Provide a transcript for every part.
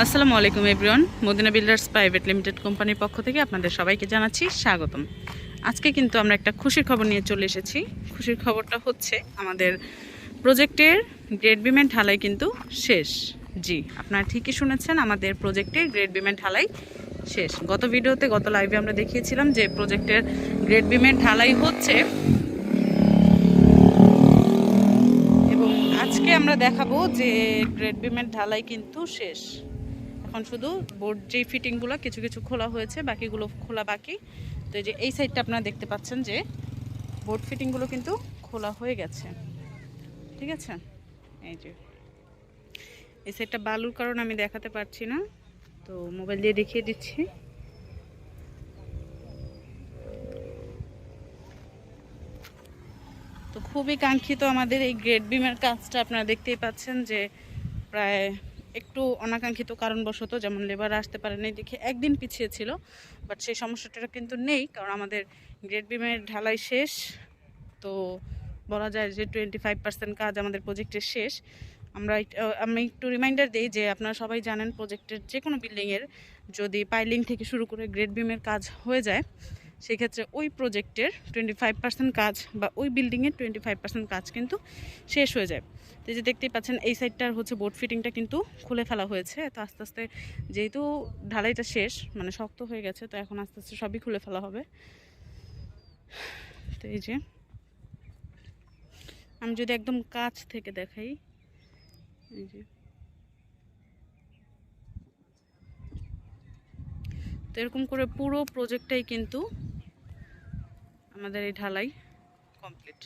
আসসালামু আলাইকুম, everyone. Madina builders private limited কোম্পানির পক্ষ থেকে আপনাদের সবাইকে জানাচ্ছি স্বাগতম। আজকে কিন্তু আমরা একটা খুশির খবর নিয়ে চলে এসেছি। খুশির খবরটা হচ্ছে, আমাদের প্রজেক্টের গ্রেড বিমেন্ট ঢালাই কিন্তু শেষ। জি, আপনারা ঠিকই শুনেছেন, আমাদের প্রজেক্টের গ্রেড বিমেন্ট ঢালাই শেষ। গত ভিডিওতে, গত লাইভে আমরা দেখিয়েছিলাম যে প্রজেক্টের গ্রেড বিমেন্ট ঢালাই হচ্ছে। এবং আজকে আমরা দেখাবো যে গ্রেড বিমেন্ট ঢালাই কিন্তু শেষ। এখন শুধু বোর্ড যে ফিটিংগুলো কিছু কিছু খোলা হয়েছে, বাকিগুলো খোলা বাকি। তো এই যে এই সাইডটা আপনারা দেখতে পাচ্ছেন যে বোর্ড ফিটিংগুলো কিন্তু খোলা হয়ে গেছে। ঠিক আছে? এই যে। এই সাইডটা বালুর কারণ আমি দেখাতে পারছি না। তো মোবাইল দিয়ে দেখিয়ে দিচ্ছি। তো খুবই কাঙ্ক্ষিত আমাদের এই গ্রেড বিমের কাজটা আপনারা দেখতেই পাচ্ছেন যে প্রায় একটু অনাকাঙ্ক্ষিত কারণবশত, যেমন লেবার আসতে পারেনি, দেখে একদিন পিছিয়ে ছিল। বাট সেই সমস্যাটা কিন্তু নেই, কারণ আমাদের গ্রেড বিমের ঢালাই শেষ। তো বলা যায় যে টোয়েন্টি ফাইভ পার্সেন্ট কাজ আমাদের প্রজেক্টের শেষ। আমরা আমি একটু রিমাইন্ডার দিই যে আপনারা সবাই জানেন প্রজেক্টের যে কোনো বিল্ডিংয়ের যদি পাইলিং থেকে শুরু করে গ্রেড বিমের কাজ হয়ে যায় সেক্ষেত্রে ওই প্রজেক্টের টোয়েন্টি ফাইভ পার্সেন্ট কাজ বা ওই বিল্ডিংয়ের টোয়েন্টি ফাইভ পার্সেন্ট কাজ কিন্তু শেষ হয়ে যায়। তো যে দেখতেই পাচ্ছেন, এই সাইডটার হচ্ছে বোর্ড ফিটিংটা কিন্তু খুলে ফেলা হয়েছে। তো আস্তে আস্তে যেহেতু ঢালাইটা শেষ মানে শক্ত হয়ে গেছে, তো এখন আস্তে আস্তে সবই খুলে ফেলা হবে। তো এই যে, আমি যদি একদম কাছ থেকে দেখাই, এই যে। তো এরকম করে পুরো প্রজেক্টটাই কিন্তু আমাদের এই ঢালাই কমপ্লিট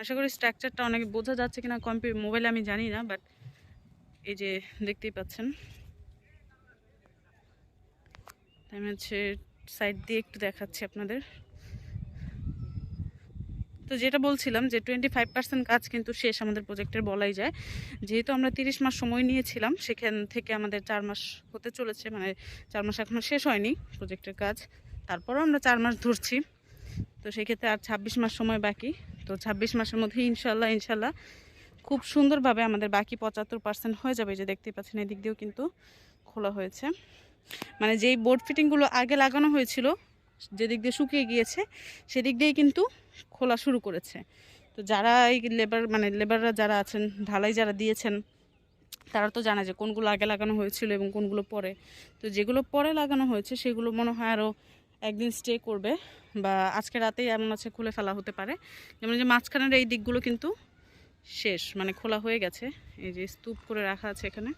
আশা করি স্ট্রাকচারটা অনেক বোঝা যাচ্ছে কিনা কম্পি মোবাইলে আমি জানি না বাট এই যে দেখতেই পাচ্ছেন। আমি হচ্ছে সাইড দিয়ে একটু দেখাচ্ছি আপনাদের। তো যেটা বলছিলাম যে টোয়েন্টি ফাইভ পার্সেন্ট কাজ কিন্তু শেষ আমাদের প্রজেক্টের বলাই যায়। যেহেতু আমরা তিরিশ মাস সময় নিয়েছিলাম, সেখান থেকে আমাদের চার মাস হতে চলেছে মানে চার মাস এখনও শেষ হয়নি প্রজেক্টের কাজ। তারপরেও আমরা চার মাস ধরছি। তো সেক্ষেত্রে আর ছাব্বিশ মাস সময় বাকি। তো ছাব্বিশ মাসের মধ্যে ইনশাল্লাহ ইনশাল্লাহ খুব সুন্দরভাবে আমাদের বাকি পঁচাত্তর পার্সেন্ট হয়ে যাবে। যে দেখতেই পাচ্ছেন, এদিক দিয়েও কিন্তু খোলা হয়েছে। মানে যেই বোর্ড ফিটিংগুলো আগে লাগানো হয়েছিল, যেদিক দিয়ে শুকিয়ে গিয়েছে, সেদিক দিয়েই কিন্তু খোলা শুরু করেছে। তো যারা এই লেবার মানে লেবাররা যারা আছেন, ঢালাই যারা দিয়েছেন, তারা তো জানা যে কোনগুলো আগে লাগানো হয়েছিল এবং কোনগুলো পরে। তো যেগুলো পরে লাগানো হয়েছে, সেগুলো মনে হয় আরও একদিন স্টে করবে বা আজকে রাতেই এমন আছে খুলে ফেলা হতে পারে। যেমন যে মাঝখানের এই দিকগুলো কিন্তু শেষ মানে খোলা হয়ে গেছে। এই যে স্তূপ করে রাখা আছে এখানে।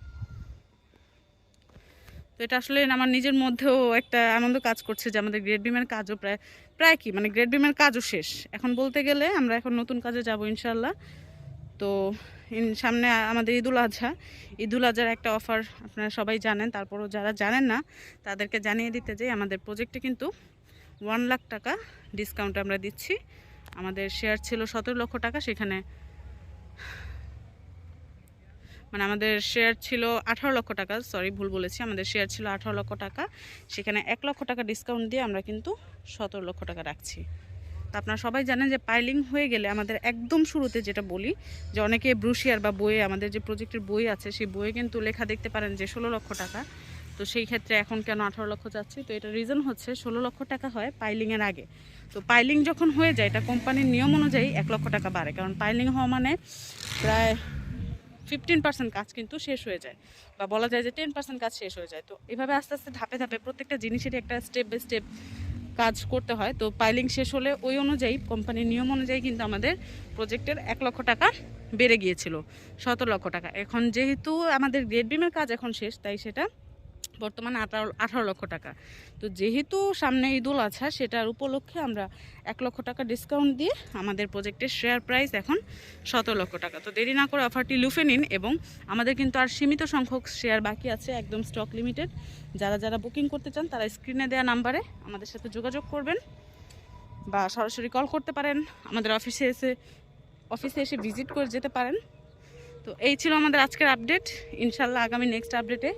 তো এটা আসলে আমার নিজের মধ্যেও একটা আনন্দ কাজ করছে যে আমাদের গ্রেড বিমের কাজও প্রায় প্রায় কি? মানে গ্রেড বিমের কাজও শেষ। এখন বলতে গেলে আমরা এখন নতুন কাজে যাব ইনশাল্লাহ তো সামনে আমাদের ঈদুল আজহা। ঈদুল আজহার একটা অফার আপনারা সবাই জানেন, তারপরও যারা জানেন না, তাদেরকে জানিয়ে দিতে যে আমাদের প্রজেক্টে কিন্তু ওয়ান লাখ টাকা ডিসকাউন্ট আমরা দিচ্ছি। আমাদের শেয়ার ছিল সতেরো লক্ষ টাকা, সেখানে মানে আমাদের শেয়ার ছিল আঠারো লক্ষ টাকা সরি ভুল বলেছি, আমাদের শেয়ার ছিল আঠারো লক্ষ টাকা, সেখানে এক লক্ষ টাকা ডিসকাউন্ট দিয়ে আমরা কিন্তু সতেরো লক্ষ টাকা রাখছি। আপনারা সবাই জানেন যে পাইলিং হয়ে গেলে আমাদের একদম শুরুতে যেটা বলি, যে অনেকে ব্রুশিয়ার বা বইয়ে, আমাদের যে প্রজেক্টের বই আছে, সেই বইয়ে কিন্তু লেখা দেখতে পারেন যে ষোলো লক্ষ টাকা। তো সেই ক্ষেত্রে এখন কেন আঠারো লক্ষ যাচ্ছে? তো এটা রিজন হচ্ছে ষোলো লক্ষ টাকা হয় পাইলিংয়ের আগে। তো পাইলিং যখন হয়ে যায়, এটা কোম্পানির নিয়ম অনুযায়ী এক লক্ষ টাকা বাড়ে। কারণ পাইলিং হওয়া মানে প্রায় ফিফটিন পার্সেন্ট কাজ কিন্তু শেষ হয়ে যায়, বা বলা যায় যে টেন পার্সেন্ট কাজ শেষ হয়ে যায়। তো এভাবে আস্তে আস্তে ধাপে ধাপে প্রত্যেকটা জিনিসেরই একটা স্টেপ বাই স্টেপ কাজ করতে হয়। তো পাইলিং শেষ হলে ওই অনুযায়ী কোম্পানির নিয়ম অনুযায়ী কিন্তু আমাদের প্রজেক্টের এক লক্ষ টাকা বেড়ে গিয়েছিল, শত লক্ষ টাকা। এখন যেহেতু আমাদের গ্রেড বিমের কাজ এখন শেষ, তাই সেটা বর্তমানে আঠারো আঠারো লক্ষ টাকা। তো যেহেতু সামনে ঈদুল আছা সেটার উপলক্ষে আমরা এক লক্ষ টাকা ডিসকাউন্ট দিয়ে আমাদের প্রজেক্টের শেয়ার প্রাইস এখন সতেরো লক্ষ টাকা। তো দেরি না করে অফারটি লুফে নিন এবং আমাদের কিন্তু আর সীমিত সংখ্যক শেয়ার বাকি আছে, একদম স্টক লিমিটেড যারা যারা বুকিং করতে চান, তারা স্ক্রিনে দেওয়া নাম্বারে আমাদের সাথে যোগাযোগ করবেন বা সরাসরি কল করতে পারেন। আমাদের অফিসে এসে অফিসে এসে ভিজিট করে যেতে পারেন। তো এই ছিল আমাদের আজকের আপডেট ইনশাল্লাহ আগামী নেক্সট আপডেটে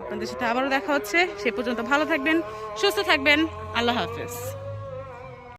আপনাদের সাথে আবারও দেখা হচ্ছে। সে পর্যন্ত ভালো থাকবেন সুস্থ থাকবেন। আল্লাহ হাফেজ।